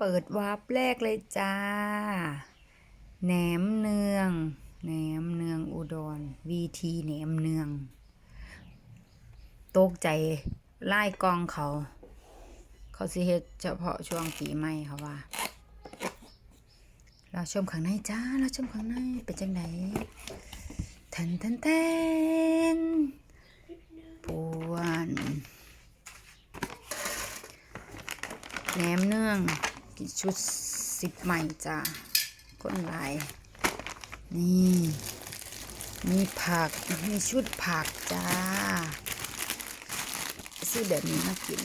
เปิดวาร์ปแรกเลยจ้า แหนมเนือง แหนมเนืองอุดรวีทีแหนมเนือง ตกใจไล่กองเขา เขาสิเฮ็ดเฉพาะช่วงปีใหม่เขาว่า เราชมข้างในจ้า เราชมข้างในเป็นจังไดทันทันแทนปวนแหนมเนือง กี่ชุดสิบใหม่จ้าคนลาย นี่ มีผัก มีชุดผักจ้า ซื้อแบบนี้มากิน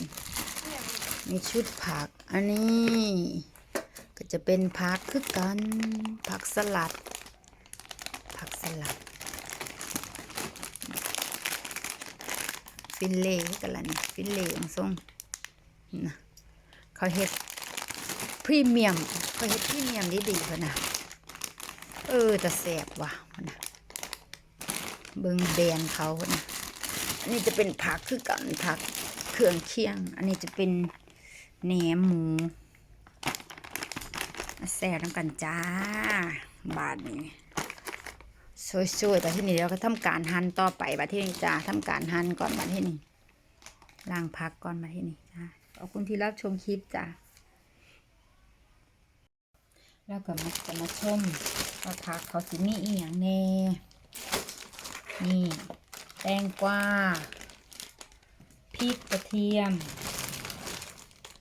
มีชุดผัก อันนี้ ก็จะเป็นผักคือกัน ผักสลัด ผักสลัด ฟินเล่กันละนี่ ฟินเล่ของทรงนะเขาเฮ็ด พรีเมียมเขาเฮ็ดพรีเมียมดีดีๆพะนะเออแต่แสบว่ะนะเบิงแบรนด์เขานะอันนี้จะเป็นผักคือกันผักเครื่องเคียง อันนี้จะเป็นแหนมหมูแซ่บน้ำกันจ้า บาทนี้สวยๆแต่ที่นี่เดี๋ยวก็ทำการหั่นต่อไปบัดที่นี่จ้าทำการหั่นก่อนบัดที่นี่ล้างพักก่อนบัดที่นี่จ้าขอบคุณที่รับชมคลิปจ้า แล้วก็มาจะมาชมว่าพักเขาสิมีอีหยังแน่ นี่แตงกวาพริกกระเทียม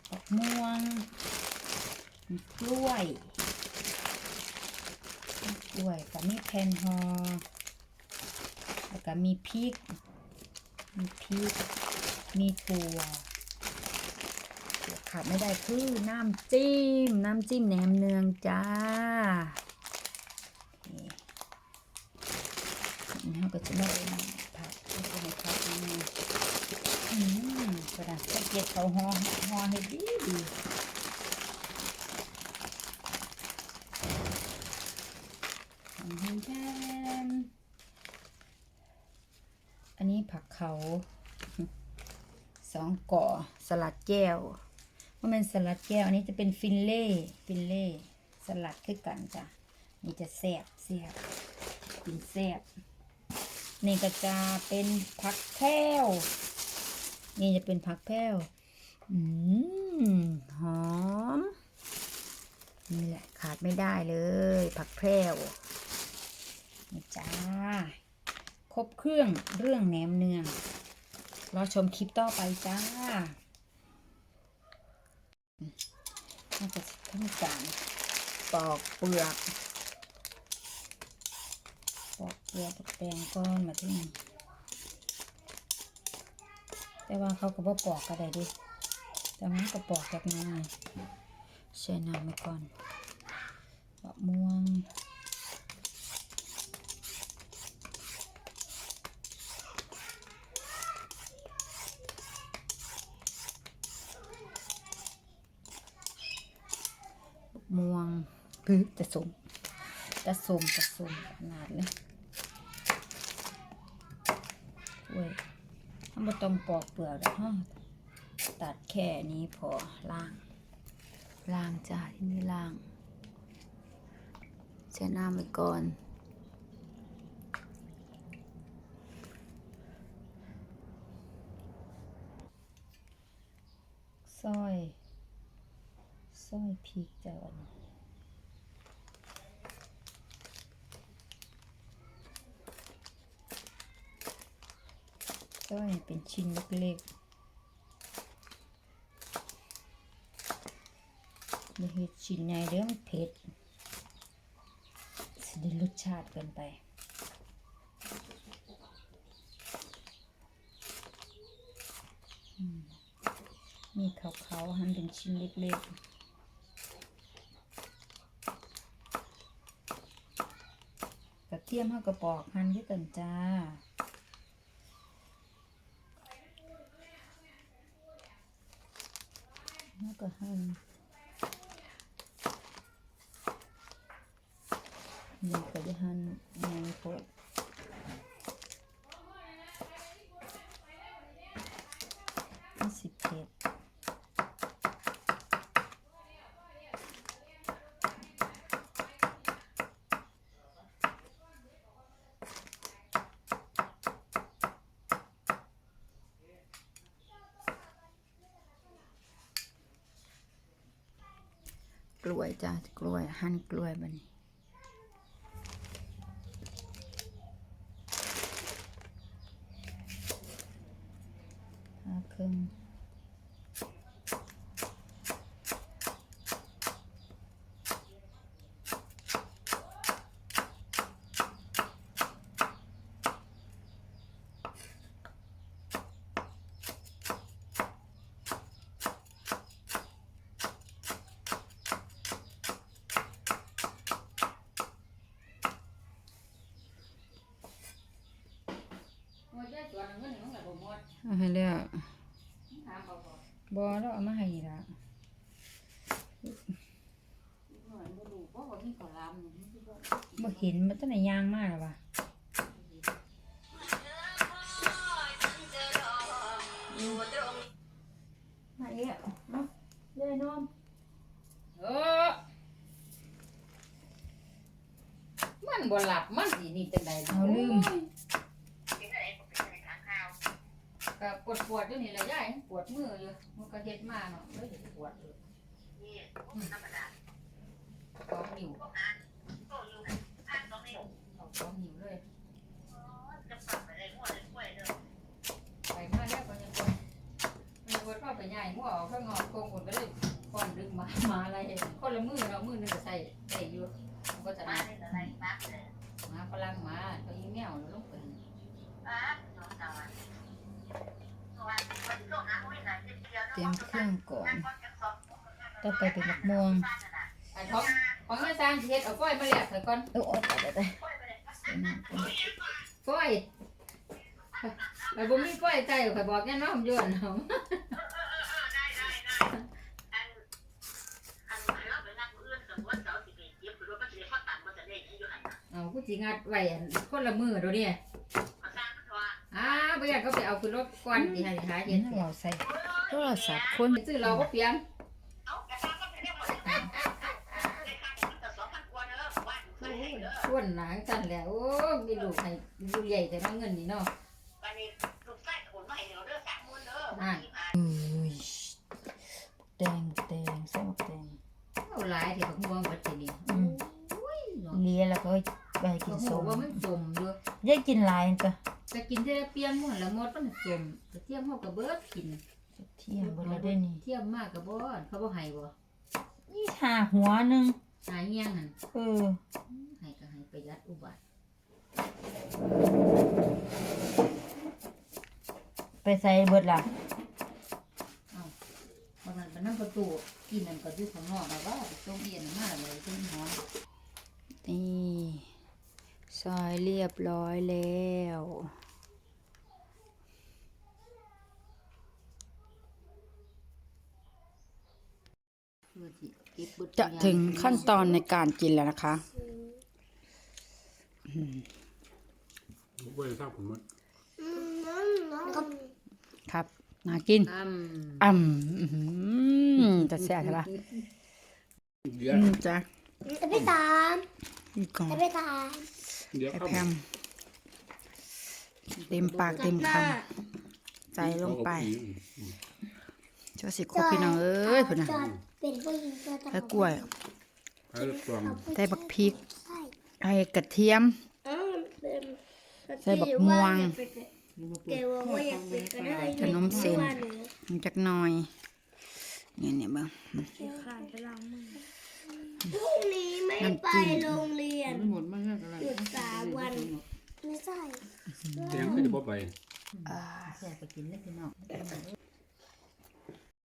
ดอกม่วงกล้วยกล้วยกับมีแผ่นหอแล้วก็มีพริก มีพริก มีถั่ว ขาดไม่ได้คือน้ำจิ้ม น้ำจิ้มแหนมเนืองจ้านี่นี่เราก็จะมาเป็นผักที่เป็นผักนี่อืมกระดาษเก็บเขาห่อห่อให้ดีดีทำให้แทนอันนี้ผักเขาสองก่อสลัดแก้ว ว่ามันสลัดแก้ว อันนี้จะเป็นฟินเล่ฟินเล่สลัดคือกันจ้ะนี่จะแซ่บแซ่บกินแซ่บนี่ก็จะเป็นผักแพรวนี่จะเป็นผักแพรวอืมหอมนี่แหละขาดไม่ได้เลย ผักแพรวนี่จ้า ครบเครื่องเรื่องแหนมเนืองรอชมคลิปต่อไปจ้า น่าจะทำกามปอกเปลือกปอกเปลือกแปลงก้อนมาที่นี่แต่ว่าเขาก็บ่ปอกก็ได้ดิแต่มันก็ปอกแบบน้อยใช้น้ำไปก่อนดอกม่วง ม่วง ปึ๊บจะสมจะสมจะสมขนาดเลยเว้ยถ้าไม่ต้องปอกเปลือกแล้วฮะตัดแค่นี้พอล่างล่างจ้าที่นี่ล่างเช็ดน้ำไปก่อนซอยซอยพริกจ้าวันนี้ ซอยเป็นชิ้นเล็กๆอย่าเห็ดชิ้นใหญ่เรื่องเผ็ดสิได้รสชาติเกินไปมีขาวๆหั่นเป็นชิ้นเล็กๆกระเทียมห้ากระปอกหั่นด้วยกันจ้า แล้วก็หั่นนี่ก็จะหั่นใหญ่โพดนี่สิบเอ็ด ล้ วยจ้ากล้วยหั่นกล้วยบัดนี้ห้าครึ่ง เอาให้แล้วบอแล้วเอามาให้นี่ละบ่เห็นมันตั้งแต่ยางมากแล้วว่ะมาเอะเนาะเลยนมเออมันบ่หลับมันสินี่จังใดเอาลืม ก็ปวดปวดๆอยู่นี่แหละยายปวดมืออยู่มันก็เฮ็ดมาเนาะเลยเดี๋ยวปวดอยู่สองนิ้วเอาสองนิ้วเลยไปมาแล้วก็ยังปวดมันปวดเข้าไปใหญ่หัวออกข้างนอกกงคนก็เลยก่อนดึงมามาอะไรคนละมือเรามือหนึงก็ใส่ได้อยู่มันก็จะมามาพลังมาตัวอีแมวแล้วลงไป เตรียมเครื่องก่อนต่อไปเป็นมะม่วงอันของของแม่สร้างสิเฮ็ดเอาก้อยมาแลกใส่ก่อนเออโอ๊ยได้ได้ใส่น้ำก่อนก้อยไปบ่มีก้อยใส่ข่อยบอกแน่น้อมย้อนเอาเอากูสิงัดไว้อันคนละมือเดี๋ยวนี้อ้า บ่อยากก็ไปเอาขึ้นรถก่อนสิให้หาเห็เย็นนเราใส่โทรศัพท์คนซื้อเราก็เปียงชวนหนังสั่นแหล้วโอ้มีลูกให้ลูกใหญ่แต่ว่าเงินนี่เนาะนั่นเอ้ยแดงแดงใส่หมกแดงเอาหลายที่บักม่วงบัดทีนี้อืมเนาะเลียแล้วก็ไปกิบันกส้ม่วงมว่ามันสมอยู่ยายกินหลายจ้ะจะ กินแต่เปียงหมดแล้วหมดมันสมกระเทียมเฮาก็เบิดกินเที่ยงบ่ละได้นี่เทียมมากก็บ่เขาบ่ให้บ่นี่หาหัวหนึงหาเงี้ยงนั่นเออให้ก็ให้ประหยัดอุบัติไปใส่เบิดล่ะเพราะนั้นเป็นน้ำประตูกินนั่นก็อยู่ข้างนอกแล้วว่าต้มเอียนมาเลยต้มหอมนี่ซอยเรียบร้อยแล้ว เพื่อที่เก็บเบิด จะถึงขั้นตอนในการกินแล้วนะคะไม่ได้ทราบผมว่าครับมากินอืมอ่ำอื้อหือจะแซ่บใช่ปะเดี๋ยวอืมจ้ะจะไปตามอีกก่อนจะไปตามเดี๋ยวไอครับแพมเต็มปากเต็มคำใจลงไปเจ้าสิครบพี่น้องเอ้ยพุ่นน่ะจอด เป็นผู้หญิงจอดแล้วกล้วยไอ้กล่องใส่บักพริกใช่ไอ้กระเทียม อ้าวเป็นใส่บักม่วงเกลว่าอยากเป็นกระเทยขนมเส้นว่าหนูจักหน่อย เนี่ยเนี่ยเบ้างขาดไปล้างมือพรุ่งนี้ไม่น้ำไปจิ้มโรงเรียน หมดมันอะไรหยุดสามวัน ไม่ใช่ เตียงก็จะบ่ไป อ่า แซ่บไปกินแล้วพี่น้อง